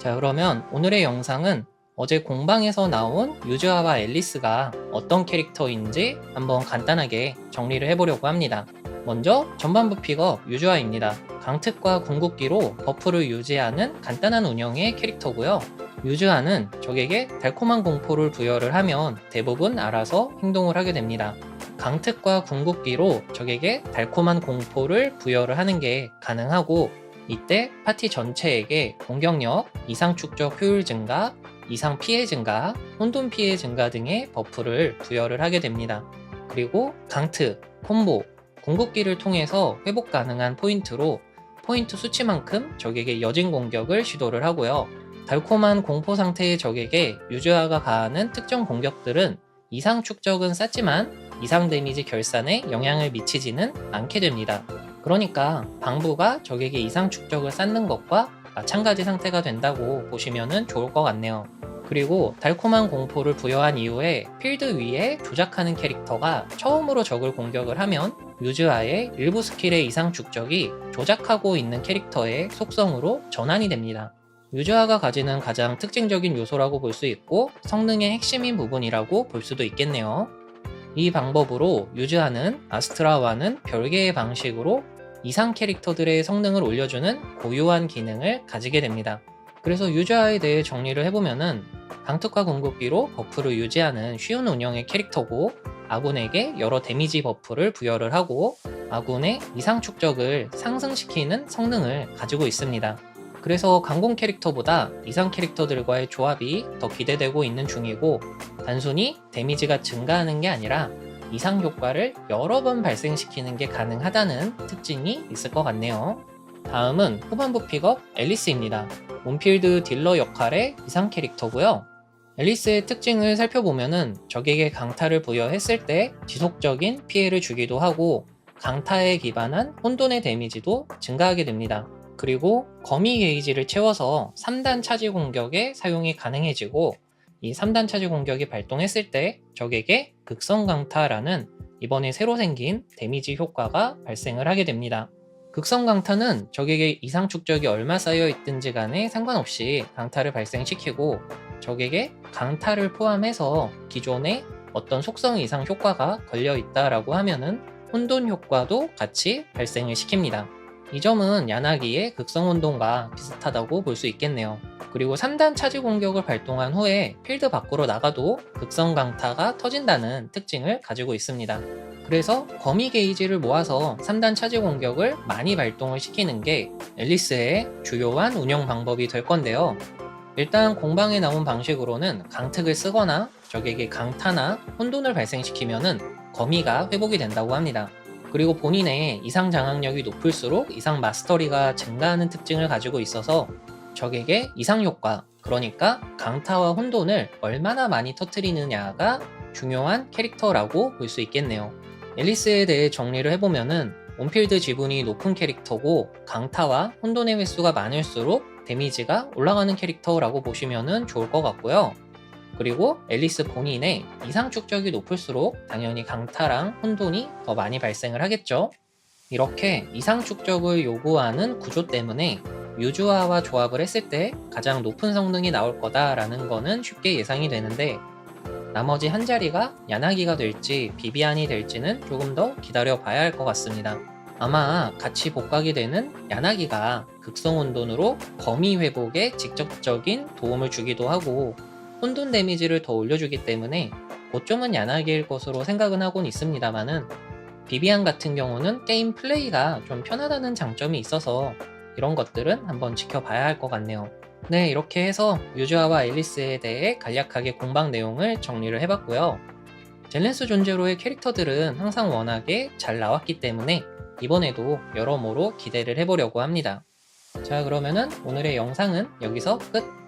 자, 그러면 오늘의 영상은 어제 공방에서 나온 유즈아와 앨리스가 어떤 캐릭터인지 한번 간단하게 정리를 해보려고 합니다. 먼저 전반부 픽업 유즈아입니다. 강특과 궁극기로 버프를 유지하는 간단한 운영의 캐릭터고요. 유즈아는 적에게 달콤한 공포를 부여를 하면 대부분 알아서 행동을 하게 됩니다. 강특과 궁극기로 적에게 달콤한 공포를 부여를 하는 게 가능하고 이때 파티 전체에게 공격력, 이상 축적 효율 증가, 이상 피해 증가, 혼돈 피해 증가 등의 버프를 부여를 하게 됩니다. 그리고 강트, 콤보, 궁극기를 통해서 회복 가능한 포인트로 포인트 수치만큼 적에게 여진 공격을 시도를 하고요. 달콤한 공포 상태의 적에게 유저화가 가하는 특정 공격들은 이상 축적은 쌓지만 이상 데미지 결산에 영향을 미치지는 않게 됩니다. 그러니까 방부가 적에게 이상 축적을 쌓는 것과 마찬가지 상태가 된다고 보시면 좋을 것 같네요. 그리고 달콤한 공포를 부여한 이후에 필드 위에 조작하는 캐릭터가 처음으로 적을 공격을 하면 유즈아의 일부 스킬의 이상 축적이 조작하고 있는 캐릭터의 속성으로 전환이 됩니다. 유즈아가 가지는 가장 특징적인 요소라고 볼 수 있고 성능의 핵심인 부분이라고 볼 수도 있겠네요. 이 방법으로 유즈아는 아스트라와는 별개의 방식으로 이상 캐릭터들의 성능을 올려주는 고유한 기능을 가지게 됩니다. 그래서 유저아에 대해 정리를 해보면은 강특과 궁극기로 버프를 유지하는 쉬운 운영의 캐릭터고 아군에게 여러 데미지 버프를 부여를 하고 아군의 이상 축적을 상승시키는 성능을 가지고 있습니다. 그래서 강공 캐릭터보다 이상 캐릭터들과의 조합이 더 기대되고 있는 중이고 단순히 데미지가 증가하는 게 아니라 이상 효과를 여러 번 발생시키는 게 가능하다는 특징이 있을 것 같네요. 다음은 후반부 픽업 앨리스입니다. 온필드 딜러 역할의 이상 캐릭터고요. 앨리스의 특징을 살펴보면은 적에게 강타를 부여했을 때 지속적인 피해를 주기도 하고 강타에 기반한 혼돈의 데미지도 증가하게 됩니다. 그리고 거미 게이지를 채워서 3단 차지 공격에 사용이 가능해지고 이 3단 차지 공격이 발동했을 때 적에게 극성 강타라는 이번에 새로 생긴 데미지 효과가 발생을 하게 됩니다. 극성 강타는 적에게 이상 축적이 얼마 쌓여 있든지 간에 상관없이 강타를 발생시키고 적에게 강타를 포함해서 기존에 어떤 속성 이상 효과가 걸려 있다라고 하면은 혼돈 효과도 같이 발생을 시킵니다. 이 점은 야나기의 극성 혼돈과 비슷하다고 볼 수 있겠네요. 그리고 3단 차지 공격을 발동한 후에 필드 밖으로 나가도 극성 강타가 터진다는 특징을 가지고 있습니다. 그래서 거미 게이지를 모아서 3단 차지 공격을 많이 발동을 시키는 게 앨리스의 주요한 운영 방법이 될 건데요. 일단 공방에 나온 방식으로는 강특을 쓰거나 적에게 강타나 혼돈을 발생시키면은 거미가 회복이 된다고 합니다. 그리고 본인의 이상 장악력이 높을수록 이상 마스터리가 증가하는 특징을 가지고 있어서 적에게 이상 효과, 그러니까 강타와 혼돈을 얼마나 많이 터트리느냐가 중요한 캐릭터라고 볼 수 있겠네요. 앨리스에 대해 정리를 해보면은 온필드 지분이 높은 캐릭터고 강타와 혼돈의 횟수가 많을수록 데미지가 올라가는 캐릭터라고 보시면 좋을 것 같고요. 그리고 앨리스 본인의 이상 축적이 높을수록 당연히 강타랑 혼돈이 더 많이 발생을 하겠죠. 이렇게 이상 축적을 요구하는 구조 때문에 유주화와 조합을 했을 때 가장 높은 성능이 나올 거다라는 거는 쉽게 예상이 되는데 나머지 한 자리가 야나기가 될지 비비안이 될지는 조금 더 기다려 봐야 할 것 같습니다. 아마 같이 복각이 되는 야나기가 극성 혼돈으로 거미 회복에 직접적인 도움을 주기도 하고 혼돈 데미지를 더 올려주기 때문에 고점은 야나기일 것으로 생각은 하곤 있습니다만은 비비안 같은 경우는 게임 플레이가 좀 편하다는 장점이 있어서 이런 것들은 한번 지켜봐야 할 것 같네요. 네, 이렇게 해서 유즈아와 앨리스에 대해 간략하게 공방 내용을 정리를 해봤고요. 젤렌스 존재로의 캐릭터들은 항상 워낙에 잘 나왔기 때문에 이번에도 여러모로 기대를 해보려고 합니다. 자, 그러면은 오늘의 영상은 여기서 끝!